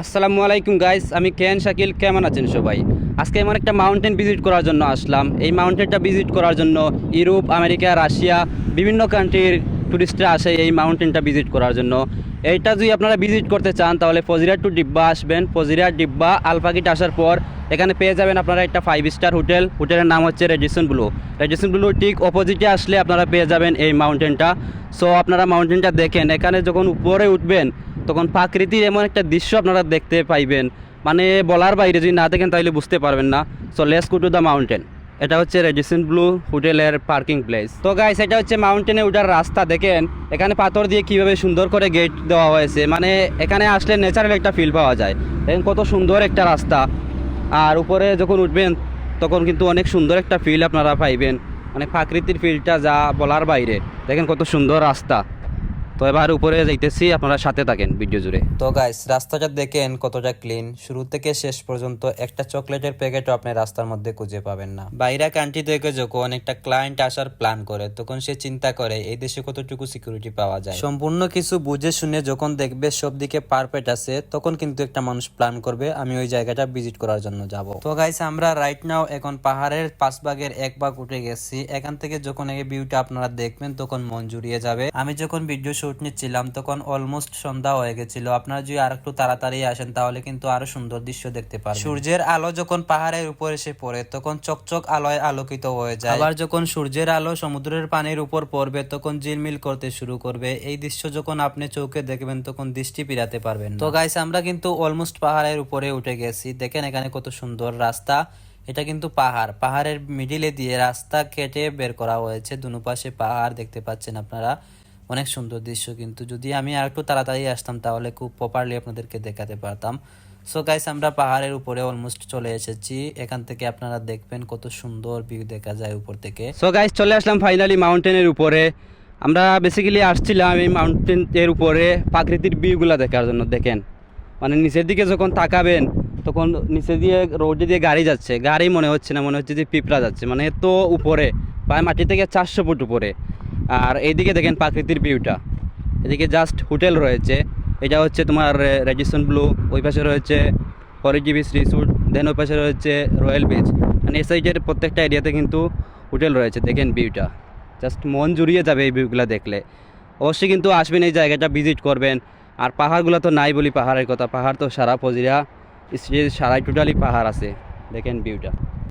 আসসালামু আলাইকুম গাইস আমি কেন শাকিল, কেমন আছেন সবাই? আজকে এমন একটা মাউন্টেন ভিজিট করার জন্য আসলাম। এই মাউন্টেনটা ভিজিট করার জন্য ইউরোপ, আমেরিকা, রাশিয়া, বিভিন্ন কান্ট্রির টুরিস্টরা আসে এই মাউন্টেনটা ভিজিট করার জন্য। এইটা যদি আপনারা ভিজিট করতে চান, তাহলে ফজিরা টু ডিব্বা আসবেন। ফজিরা ডিব্বা আলফাকিট আসার পর এখানে পেয়ে যাবেন আপনারা একটা ফাইভ স্টার হোটেল হোটেলের নাম হচ্ছে রেডিসন ব্লু রেডিসন ব্লু ঠিক অপোজিটে আসলে আপনারা পেয়ে যাবেন এই মাউন্টেনটা সো আপনারা মাউন্টেনটা দেখেন। এখানে যখন উপরে উঠবেন, তখন প্রাকৃতির এমন একটা দৃশ্য আপনারা দেখতে পাইবেন। মানে বলার বাইরে যদি না দেখেন, তাহলে বুঝতে পারবেন না। So let's go to the mountain এটা হচ্ছে রেডিসন ব্লু হোটেলের পার্কিং প্লেস তো গাইস এটা হচ্ছে মাউন্টেনে ওঠার রাস্তা, দেখেন। এখানে পাথর দিয়ে কীভাবে সুন্দর করে গেট দেওয়া হয়েছে। মানে এখানে আসলে ন্যাচারাল একটা ফিল পাওয়া যায়। দেখেন কত সুন্দর একটা রাস্তা। আর উপরে যখন উঠবেন, তখন কিন্তু অনেক সুন্দর একটা ফিল আপনারা পাইবেন। মানে প্রাকৃতির ফিলটা যা বলার বাইরে। দেখেন কত সুন্দর রাস্তা। তো এবার উপরে যাইতেছি, আপনারা সাথে থাকেন ভিডিও জুড়ে। তো গাইস রাস্তাটা দেখেন কতটা ক্লিন শুরু থেকে শেষ পর্যন্ত একটা চকলেটের প্যাকেটও আপনি রাস্তার মধ্যে খুঁজে পাবেন না। বাইরা কান্ট্রি থেকে যখন একটা ক্লায়েন্ট আসার প্ল্যান করে, তখন সে চিন্তা করে, এই দেশে কতটুকু সিকিউরিটি পাওয়া যায়? সম্পূর্ণ কিছু বুঝে শুনে যখন দেখবে সব দিকে পারফেক্ট আছে, তখন কিন্তু একটা মানুষ প্ল্যান করবে, আমি ওই জায়গাটা ভিজিট করার জন্য যাব। তো গাইস আমরা রাইট নাও এখন পাহাড়ের পাঁচ ভাগের এক ভাগ উঠে গেছি। এখান থেকে যখন এই ভিউটা আপনারা দেখবেন, তখন মন জুড়িয়ে যাবে। আমি যখন ভিডিও শুট নিচ্ছিলাম তখন অলমোস্ট সন্ধ্যা হয়ে গেছিল। আপনারা যদি আর একটু তাড়াতাড়ি আসেন তাহলে কিন্তু আরও সুন্দর দৃশ্য দেখতে পারবেন। সূর্যের আলো যখন পাহাড়ের উপর এসে পড়ে তখন চকচক আলোয় আলোকিত হয়ে যায়। আবার যখন সূর্যের আলো সমুদ্রের পানির উপর পড়বে তখন ঝিলমিল করতে শুরু করবে। এই দৃশ্য যখন আপনি চোখে দেখবেন তখন দৃষ্টি পিরাতে পারবেন তো গাইস আমরা কিন্তু অলমোস্ট পাহাড়ের উপরে উঠে গেছি। দেখেন এখানে কত সুন্দর রাস্তা। এটা কিন্তু পাহাড়। পাহাড়ের মিডিলে দিয়ে রাস্তা কেটে বের করা হয়েছে। দুনো পাশে পাহাড় দেখতে পাচ্ছেন আপনারা। অনেক সুন্দর দৃশ্য কিন্তু। যদি আমি আর একটু তাড়াতাড়ি আসতাম, তাহলে খুব প্রপারলি আপনাদেরকে দেখাতে পারতাম। সো গাইস আমরা পাহাড়ের উপরে অলমোস্ট চলে এসেছি। এখান থেকে আপনারা দেখবেন কত সুন্দর ভিউ দেখা যায় উপর থেকে। সো গাইস চলে আসলাম ফাইনালি মাউন্টেনের উপরে। আমরা বেসিক্যালি আসছিলাম এই মাউন্টেন এর উপরে প্রাকৃতিক ভিউগুলো দেখার জন্য, দেখেন। মানে নিচের দিকে যখন তাকাবেন, তখন নিচে দিয়ে রোডে দিয়ে গাড়ি যাচ্ছে। গাড়ি মনে হচ্ছে না, মনে হচ্ছে যে পিঁপড়া যাচ্ছে। মানে এত উপরে, প্রায় মাটি থেকে চারশো ফুট উপরে। আর এইদিকে দেখেন প্রাকৃতির ভিউটা এদিকে জাস্ট হোটেল রয়েছে। এটা হচ্ছে তোমার রেডিসন ব্লু ওই পাশে রয়েছে বিচ রিসোর্ট দেন ওই পাশে রয়েছে রয়্যাল বিচ মানে এই সাইডের প্রত্যেকটা এরিয়াতে কিন্তু হোটেল রয়েছে। দেখেন ভিউটা জাস্ট মন জুড়িয়ে যাবে এই ভিউগুলো দেখলে। অবশ্যই কিন্তু আসবেন এই জায়গাটা ভিজিট করবেন। আর পাহাড়গুলো তো নাই বলি পাহাড়ের কথা। পাহাড় তো সারা ফজিরা সারাই টোটালি পাহাড় আছে। দেখেন ভিউটা